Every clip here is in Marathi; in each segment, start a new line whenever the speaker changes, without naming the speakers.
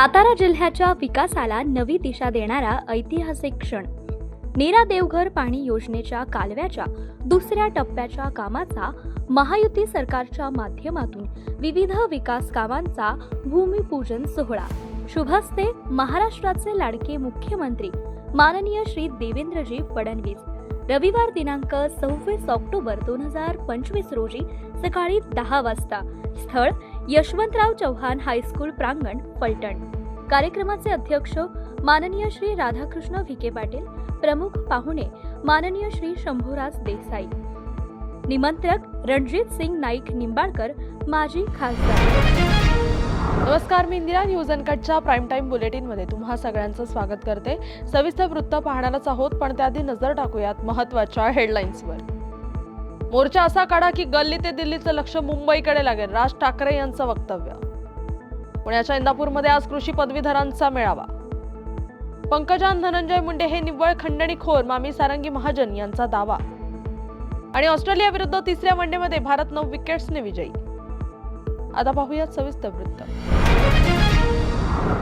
सातारा जिल्ह्याच्या विकासाला नवी दिशा देणारा ऐतिहासिक क्षण. नीरा देवघर पाणी योजनेच्या कालव्याच्या दुसऱ्या टप्प्याच्या कामाचा महायुती सरकारच्या माध्यमातून विविध विकास कामांचा भूमिपूजन सोहळा. शुभस्ते महाराष्ट्राचे लाडके मुख्यमंत्री माननीय श्री देवेंद्रजी फडणवीस. रविवार दिनांक सव्वीस ऑक्टोबर दोन हजार पंचवीस रोजी सकाळी दहा वाजता. स्थळ यशवंतराव चव्हाण हायस्कूल प्रांगण फलटण. कार्यक्रमाचे अध्यक्ष माननीय श्री राधाकृष्ण विखे पाटील प्रमुख पाहुणे माननीय श्री शंभूराज देसाई. निमंत्रक रणजित सिंग नाईक निंबाळकर माजी खासदार.
नमस्कार मी इंदिरा न्यूज अनकटच्या प्राईम टाईम बुलेटिनमध्ये तुम्हा सगळ्यांचं स्वागत करते. सविस्तर वृत्त पाहणारच आहोत पण त्याआधी नजर टाकूयात महत्त्वाच्या हेडलाईन्सवर. मोर्चा असा काढा की गल्ली ते दिल्लीचं लक्ष मुंबईकडे लागेल. राज ठाकरे यांचं वक्तव्य. पुण्याच्या इंदापूरमध्ये आज कृषी पदवीधरांचा मेळावा. पंकजान धनंजय मुंडे हे निव्वळ खंडणीखोर मामी सारंगी महाजन यांचा दावा. आणि ऑस्ट्रेलिया विरुद्ध तिसऱ्या वनडेमध्ये भारत नऊ विकेट्सने विजयी. आता पाहूयात सविस्तर वृत्त.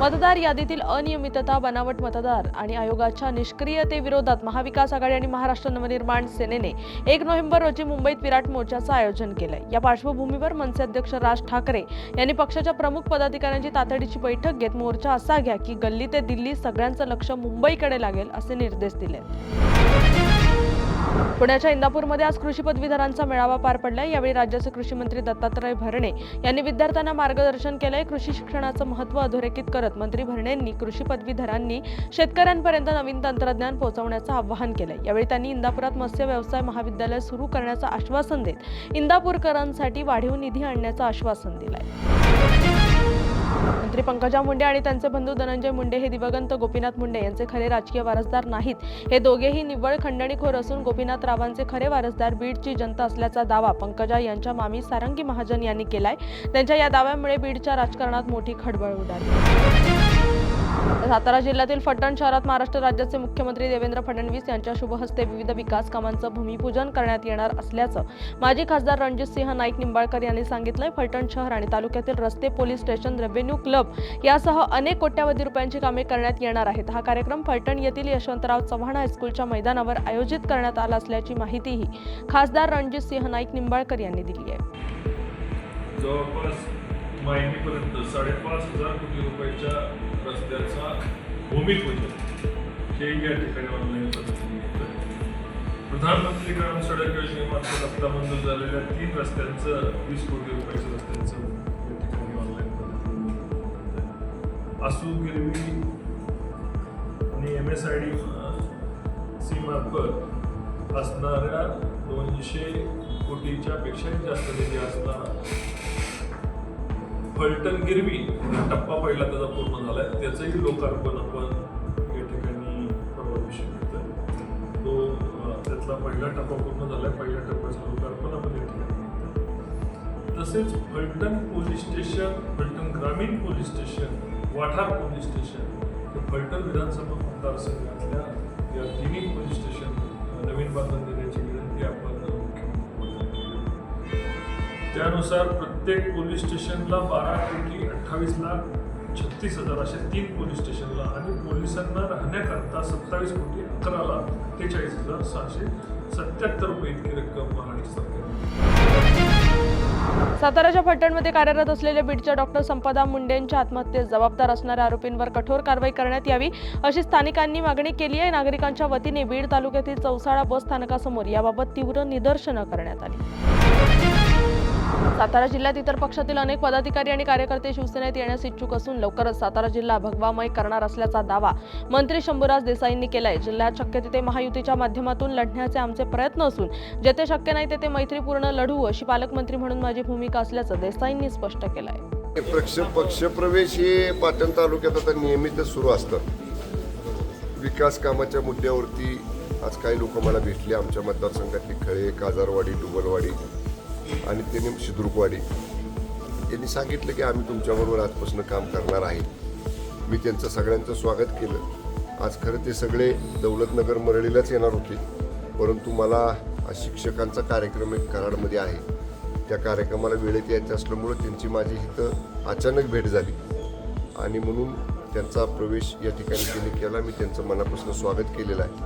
मतदार यादीतील अनियमितता बनावट मतदार आणि आयोगाच्या निष्क्रियतेविरोधात महाविकास आघाडी आणि महाराष्ट्र नवनिर्माण सेनेने एक नोव्हेंबर रोजी मुंबईत विराट मोर्चाचं आयोजन केलंय. या पार्श्वभूमीवर मनसे अध्यक्ष राज ठाकरे यांनी पक्षाच्या प्रमुख पदाधिकाऱ्यांची तातडीची बैठक घेत मोर्चा असा घ्या की गल्ली ते दिल्ली सगळ्यांचं लक्ष मुंबईकडे लागेल असे निर्देश दिले पुण्याच्या इंदापूरमध्ये आज कृषी पदवीधरांचा मेळावा पार पडला यावेळी राज्याचे कृषी मंत्री दत्तात्रय भरणे यांनी विद्यार्थ्यांना मार्गदर्शन केलंय. कृषी शिक्षणाचं महत्त्व अधोरेखित करत मंत्री भरणेंनी कृषी पदवीधरांनी शेतकऱ्यांपर्यंत नवीन तंत्रज्ञान पोहोचवण्याचं आवाहन केलंय. यावेळी त्यांनी इंदापुरात मत्स्य व्यवसाय महाविद्यालय सुरू करण्याचं आश्वासन देत इंदापूरकरांसाठी वाढीव निधी आणण्याचं आश्वासन दिलंय. मंत्री पंकजा मुंडे आणि त्यांचे बंधू धनंजय मुंडे हे दिवंगत गोपीनाथ मुंडे यांचे खरे राजकीय वारसदार नाहीत. हे दोघेही निव्वळ खंडणीखोर असून गोपीनाथ रावांचे खरे वारसदार बीडची जनता असल्याचा दावा पंकजा यांच्या मामी सारंगी महाजन यांनी केलाय. त्यांच्या या दाव्यामुळे बीडच्या राजकारणात मोठी खळबळ उडाली. सातारा जिल्ह्यातील फलटण शहरात महाराष्ट्र राज्याचे मुख्यमंत्री देवेंद्र फडणवीस यांच्या शुभहस्ते विविध विकास कामांचं भूमिपूजन करण्यात येणार असल्याचं माजी खासदार रणजित सिंह नाईक निंबाळकर यांनी सांगितलंय. फलटण शहर आणि तालुक्यातील रस्ते पोलीस स्टेशन रेव्हेन्यू क्लब यासह अनेक कोट्यावधी रुपयांची कामे करण्यात येणार आहेत. हा कार्यक्रम फलटण येथील यशवंतराव चव्हाण हायस्कूलच्या मैदानावर आयोजित करण्यात आला असल्याची माहितीही खासदार रणजित सिंह नाईक निंबाळकर यांनी दिली आहे.
माहितीपर्यंत साडेपाच हजार कोटी रुपयाच्या रस्त्याचा भूमिपूजन हे या ठिकाणी ऑनलाईन पद्धतीने प्रधानमंत्री ग्राम सडक योजनेमार्फत आता मंजूर झालेल्या तीन रस्त्यांचं वीस कोटी रुपयाच्या रस्त्यांचं या ठिकाणी ऑनलाईन पद्धतीने असू गिरवी आणि M S I D C मार्फत असणाऱ्या दोनशे कोटीच्या पेक्षाही जास्त निधी असणारा. फलटण गिरवी हा टप्पा पहिला त्याचा पूर्ण झाला आहे त्याचंही लोकार्पण आपण या ठिकाणी परवा दिवशी घेतोय तो त्यातला पहिला टप्पा पूर्ण झाला आहे पहिल्या टप्प्याचं लोकार्पण आपण या ठिकाणी तसेच फलटण पोलीस स्टेशन फलटण ग्रामीण police station Wathar police station हे फलटण विधानसभा मतदारसंघातल्या या तिन्ही पोलीस स्टेशन नवीन बांधून देण्याची विनंती आपण अं, त्यानुसार प्रत्येक पोलीस स्टेशनला बारा कोटी अठ्ठावीस लाख छत्तीस हजार असे तीन पोलीस स्टेशनला आणि पोलिसांना राहण्याकरता सत्तावीस कोटी अकरा लाख अठ्ठेचाळीस हजार सहाशे सत्याहत्तर रुपये इतकी रक्कम महाराष्ट्र सरकार
साताराच्या फलटणमध्ये कार्यरत असलेल्या बीडच्या डॉक्टर संपदा मुंडेंच्या आत्महत्येस जबाबदार असणाऱ्या आरोपींवर कठोर कारवाई करण्यात यावी अशी स्थानिकांनी मागणी केली आहे. नागरिकांच्या वतीने बीड तालुक्यातील चौसाळा बस स्थानकासमोर याबाबत तीव्र निदर्शनं करण्यात आली. सातारा जिल्ह्यात इतर पक्षातील अनेक पदाधिकारी आणि कार्यकर्ते शिवसेनेत येण्यास इच्छुक असून लवकरच सातारा जिल्हा भगवामय करणार असल्याचा दावा मंत्री शंभूराज देसाईंनी केलाय. जिल्ह्यात शक्य तिथे महायुतीच्या माध्यमातून लढण्याचे आमचे प्रयत्न असून जेथे शक्य नाही तेथे मैत्रीपूर्ण लढू अशी पालकमंत्री म्हणून माझी भूमिका असल्याचं देसाईंनी स्पष्ट केलंय.
पक्ष पक्षप्रवेश हे पाटण तालुक्यात आता नियमितच सुरू असतं. विकास कामाच्या मुद्द्यावरती आज काही लोक मला भेटले. आमच्या मतदारसंघातली खळे काजारवाडी डुबलवाडी आणि त्यांनी शिद्रुकवाडी यांनी सांगितलं की आम्ही तुमच्याबरोबर आजपासून काम करणार आहे. मी त्यांचं सगळ्यांचं स्वागत केलं. आज खरं ते सगळे दौलतनगर मरळीलाच येणार होते. परंतु मला शिक्षकांचा कार्यक्रम एक कराडमध्ये आहे. त्या कार्यक्रमाला वेळेत यायचं असल्यामुळं त्यांची माझी इथं अचानक भेट झाली. आणि म्हणून त्यांचा प्रवेश या ठिकाणी त्यांनी केला. मी त्यांचं मनापासून स्वागत केलेलं आहे.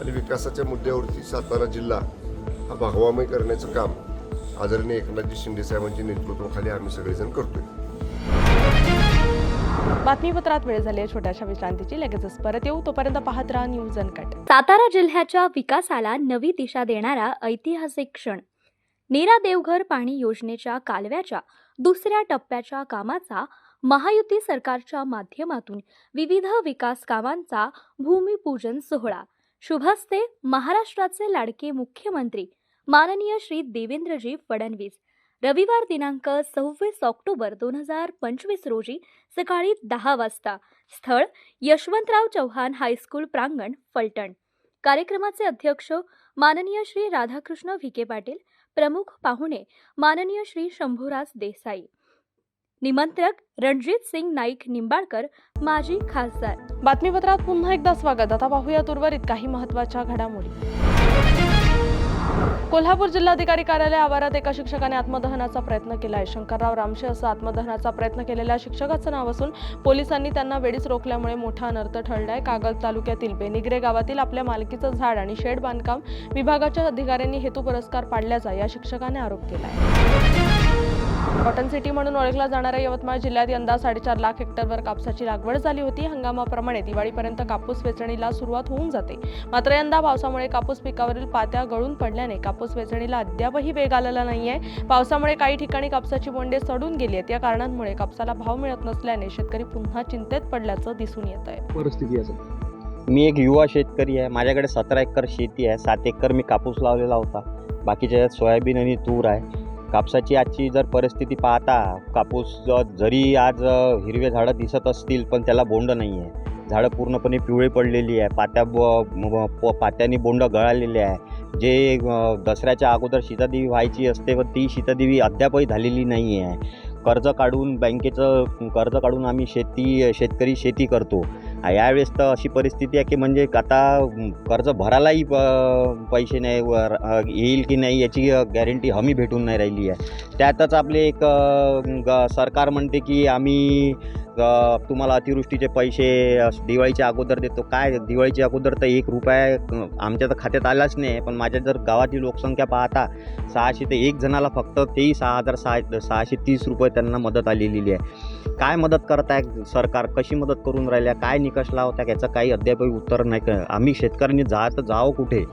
आणि विकासाच्या मुद्द्यावरती सातारा जिल्हा हा भागवामय करण्याचं काम आदरणीय एकनाथजी शिंदे साहेबांच्या नेतृत्वाखाली आम्ही सगळेजण करतोय.
बातमीपत्रात वेळ झाली आहे. छोट्याशा विश्रांतीची. लगेचच परत येऊ. तोपर्यंत पाहत राहा न्यूज अनकट
सातारा जिल्ह्याच्या विकासाला नवी दिशा देणारा ऐतिहासिक क्षण. नीरा देवघर पाणी योजनेच्या कालव्याच्या दुसऱ्या टप्प्याच्या कामाचा महायुती सरकारच्या माध्यमातून विविध विकास कामांचा भूमिपूजन सोहळा. शुभस्ते महाराष्ट्राचे लाडके मुख्यमंत्री माननीय श्री देवेंद्रजी फडणवीस. रविवार दिनांक सव्वीस ऑक्टोबर दोन हजार पंचवीस रोजी सकाळी दहा वाजता स्थळ यशवंतराव चव्हाण हायस्कूल प्रांगण फलटण. कार्यक्रमाचे अध्यक्ष माननीय श्री राधाकृष्ण विखे पाटील प्रमुख पाहुणे माननीय श्री शंभूराज देसाई. निमंत्रक रणजित सिंग नाईक निंबाळकर माजी खासदार.
बातमीपत्रात पुन्हा एकदा स्वागत. आता पाहूयात उर्वरित काही महत्त्वाच्या घडामोडी. कोल्हापूर जिल्हाधिकारी कार्यालय आवारात एका शिक्षकाने आत्मदहनाचा प्रयत्न केला आहे शंकरराव रामशे असं आत्मदहनाचा प्रयत्न केलेल्या शिक्षकाचं नाव असून पोलिसांनी त्यांना वेळीच रोखल्यामुळे मोठा अनर्थ ठरलाय. कागल तालुक्यातील बेनिग्रे गावातील आपल्या मालकीचं झाड आणि शेड बांधकाम विभागाच्या अधिकाऱ्यांनी हेतू पुरस्कार पाडल्याचा या शिक्षकाने आरोप केला आहे कॉटन सिटी म्हणून ओळखला जाणाऱ्या यवतमाळ जिल्ह्यात यंदा साडेचार लाख हेक्टरवर कापसाची लागवड झाली होती. हंगामाप्रमाणे दिवाळीपर्यंत कापूस वेचणीला सुरुवात होऊन जाते. मात्र यंदा पावसामुळे कापूस पिकावरील पात्या गळून पडल्याने कापूस वेचणीला अद्यापही वेग आलेला नाहीये. पावसामुळे काही ठिकाणी कापसाची बोंडे सडून गेली आहेत. या कारणांमुळे कापसाला भाव मिळत नसल्याने शेतकरी पुन्हा चिंतेत पडल्याचं दिसून येत आहे.
परिस्थिती
मी एक युवा शेतकरी आहे. माझ्याकडे सतरा एकर शेती आहे. सात एकर मी कापूस लावलेला होता. बाकीच्या सोयाबीन आणि तूर आहे. कापसाची आजची जर परिस्थिती पाहता कापूस जरी आज हिरवे झाडं दिसत असतील पण त्याला बोंड नाही आहे. झाडं पूर्णपणे पिवळी पडलेली आहे. पात्या ब- प- बोंड गळालेले आहे. जे दसऱ्याच्या अगोदर शीतादेवी व्हायची असते पण ती शीतादेवी अद्यापही झालेली नाही आहे. कर्ज काढून बँकेचं कर्ज काढून आम्ही शेती शेतकरी शेती करतो. यावेळेस तर अशी परिस्थिती आहे की म्हणजे आता कर्ज भरायलाही प- पैसे नाही वर येईल की नाही याची गॅरंटी हमी भेटून नाही राहिली आहे. त्यातच आपले एक ग- सरकार म्हणते की आम्ही तुम्हाला अतिवृष्टीचे पैसे दिवाळीच्या अगोदर देतो. काय दिवाळीच्या अगोदर तर एक रुपया आमच्या तर खात्यात आलाच नाही. पण माझ्या जर गावाची लोकसंख्या पाहता सहाशे ते एक जणाला फक्त तेही सहा हजार सहा सहाशे तीस रुपये त्यांना मदत आलेली आहे. काय मदत करताय? सरकार कशी मदत करून राहिल्या? काय निकष लावताय? याचं काही अद्यापही उत्तर नाही का आम्ही शेतकऱ्यांनी जात जावं कुठे?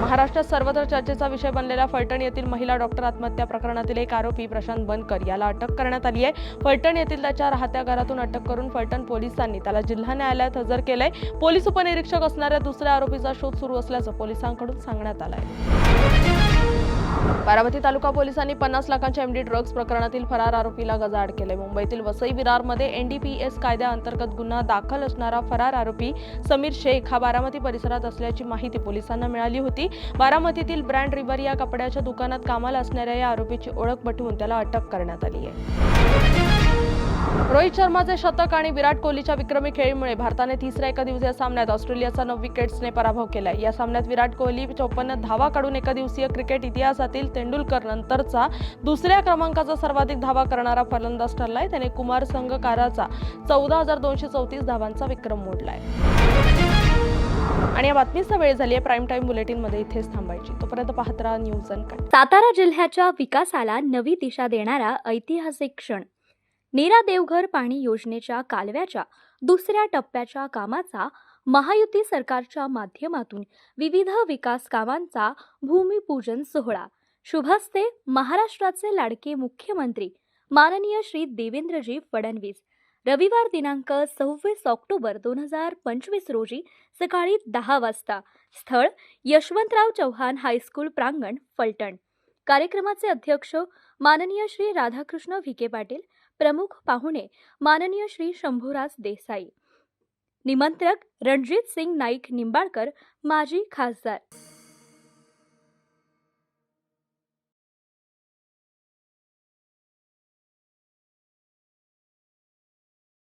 महाराष्ट्रात सर्वत्र चर्चेचा विषय बनलेल्या फलटण येथील महिला डॉक्टर आत्महत्या प्रकरणातील एक आरोपी प्रशांत बनकर याला अटक करण्यात आली आहे. फलटण येथील त्याच्या राहत्या घरातून अटक करून फलटण पोलिसांनी त्याला जिल्हा न्यायालयात हजर केलंय. पोलीस उपनिरीक्षक असणाऱ्या दुसऱ्या आरोपीचा शोध सुरू असल्याचं पोलिसांकडून सांगण्यात आलं आहे बारामती तालुका पोलिसांनी पन्नास लाखांच्या एमडी ड्रग्ज प्रकरणातील फरार आरोपीला गजाआड केले. मुंबईतील वसई विरारमध्ये एनडीपीएस कायद्याअंतर्गत गुन्हा दाखल असणारा फरार आरोपी समीर शेख हा बारामती परिसरात असल्याची माहिती पोलिसांना मिळाली होती. बारामतीतील ब्रँड रिवर या कपड्याच्या दुकानात कामाला असणाऱ्या या आरोपीची ओळख पटवून त्याला अटक करण्यात आली आहे. रोहित शर्माचे शतक आणि विराट कोहलीच्या विक्रमी खेळीमुळे भारताने तिसऱ्या एकदिवसीय सामन्यात ऑस्ट्रेलियाचा नऊ विकेट्सने पराभव केला या सामन्यात विराट कोहली चौपन्न धावा काढून एकदिवसीय क्रिकेट इतिहासातील तेंडुलकर नंतरचा दुसऱ्या क्रमांकाचा सर्वाधिक धावा करणारा फलंदाज ठरलाय. त्याने कुमार संघकाराचा चौदा हजार दोनशे चौतीस धावांचा विक्रम मोडलाय. आणि या बातमीचा वेळ झाली आहे प्राईम टाईम बुलेटिनमध्ये इथेच थांबायची. तोपर्यंत पाहत राहा न्यूज
सातारा जिल्ह्याच्या विकासाला नवी दिशा देणारा ऐतिहासिक क्षण. नीरा देवघर पाणी योजनेच्या कालव्याच्या दुसऱ्या टप्प्याच्या कामाचा महायुती सरकारच्या माध्यमातून विविध विकास कामांचा भूमिपूजन सोहळा. शुभस्ते महाराष्ट्राचे लाडके मुख्यमंत्री माननीय श्री देवेंद्रजी फडणवीस. रविवार दिनांक सव्वीस ऑक्टोबर दोन हजार पंचवीस रोजी सकाळी दहा वाजता. स्थळ यशवंतराव चव्हाण हायस्कूल प्रांगण फलटण. कार्यक्रमाचे अध्यक्ष माननीय श्री राधाकृष्ण विखे पाटील प्रमुख पाहुणे माननीय श्री शंभूराज देसाई. निमंत्रक रणजित सिंग नाईक निंबाळकर माजी खासदार.